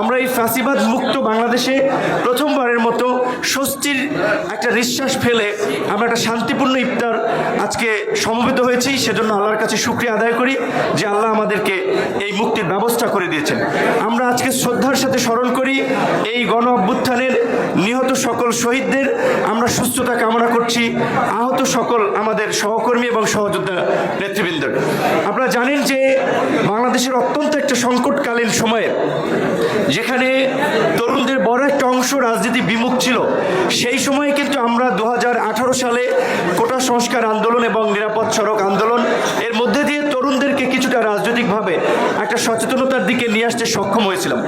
আমরা এই ফ্যাসিবাদ মুক্ত বাংলাদেশে প্রথমবারের মতো স্বস্তির একটা নিঃশ্বাস ফেলে আমরা একটা শান্তিপূর্ণ ইফতার আজকে সমবেত হয়েছি। সেজন্য আল্লাহর কাছে শুক্রিয়া আদায় করি যে আল্লাহ আমাদেরকে এই মুক্তির ব্যবস্থা করে দিয়েছেন। আমরা আজকে শ্রদ্ধার সাথে স্মরণ করি এই গণ অভ্যুত্থানের নিহত সকল শহীদদের। আমরা সুস্থতা কামনা করছি আহত সকল আমাদের সহকর্মী এবং সহযোদ্ধা নেতৃবৃন্দ আপনারা জানেন যে বাংলাদেশের অত্যন্ত একটা সংকটকালীন সময়ে যেখানে তরুণদের বড় একটা অংশ রাজনীতি বিমুখ ছিল, সেই সময়ে কিন্তু আমরা দু হাজার আঠারো সালে কোটা সংস্কার আন্দোলন এবং নিরাপদ সড়ক আন্দোলন, এর মধ্যে দিয়ে তরুণদেরকে কিছুটা রাজনৈতিকভাবে একটা সচেতনতার দিকে নিয়ে আসতে সক্ষম হয়েছিলাম।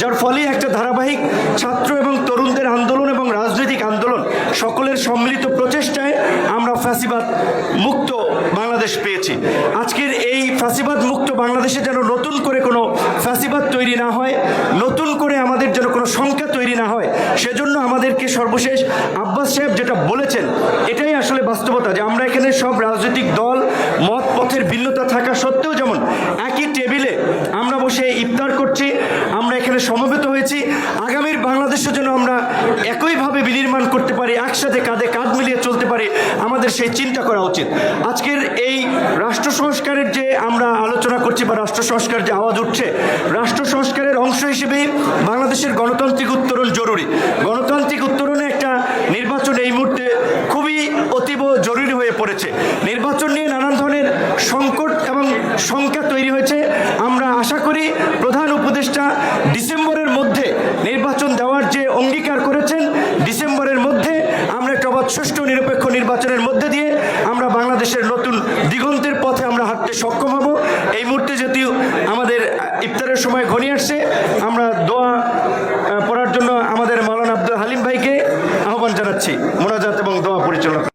যার ফলে একটা ধারাবাহিক ছাত্র এবং তরুণদের আন্দোলন এবং রাজনৈতিক আন্দোলন সকলের সম্মিলিত প্রচেষ্টায় আমরা ফ্যাসিবাদ মুক্ত বাংলাদেশ পেয়েছি। আজকের এই ফ্যাসিবাদ মুক্ত বাংলাদেশে যেন নতুন করে তৈরি না হয়, নতুন করে আমাদের যেন কোনো সংখ্যা তৈরি না হয়, সেজন্য আমাদেরকে সর্বশেষ আব্বাস সাহেব যেটা বলেছেন, এটাই আসলে বাস্তবতা যে আমরা এখানে সব রাজনৈতিক দল, মত পথের ভিন্নতা থাকা সত্ত্বেও যেমন একই টেবিলে আমরা বসে ইফতার করছি, আমরা এখানে সমবেত হয়েছি, আগামীর বাংলাদেশও যেন আমরা একইভাবে বিনির্মাণ করতে পারি, একসাথে কাঁধে কাঁধ মিলিয়ে চলতে পারি আমাদের সেই চিন্তা করা উচিত। আজকের এই রাষ্ট্র সংস্কারের যে আমরা আলোচনা করছি বা রাষ্ট্র সংস্কার যে আওয়াজ উঠছে, রাষ্ট্র সংস্কারের অংশ হিসেবে বাংলাদেশের গণতান্ত্রিক উত্তরণ জরুরি। গণতান্ত্রিক উত্তরণে একটা নির্বাচন এই মুহূর্তে খুবই অতীব জরুরি হয়ে পড়েছে। নির্বাচন নিয়ে নানান ধরনের সংকট এবং সংখ্যা তৈরি হয়েছে। আমরা আশা করি প্রধান উপদেষ্টা ডিসেম্বরের মধ্যে নির্বাচন দেওয়ার যে অঙ্গীকার করেছেন ডিসেম্বরের মধ্যে আমরা একটা অবাধ সুষ্ঠু নিরপেক্ষ নির্বাচনের মধ্যে দিয়ে আমরা বাংলাদেশের নতুন দিগন্তের পথে আমরা হাঁটতে হব এই মুহূর্তে যদিও আমাদের ইফতারের সময় ঘনিয়ে আসছে, আমরা দোয়া পড়ার জন্য আমাদের মাওলানা আব্দুল হালিম ভাইকে আহ্বান জানাচ্ছি। মোনাজাত এবং দোয়া পরিচালনা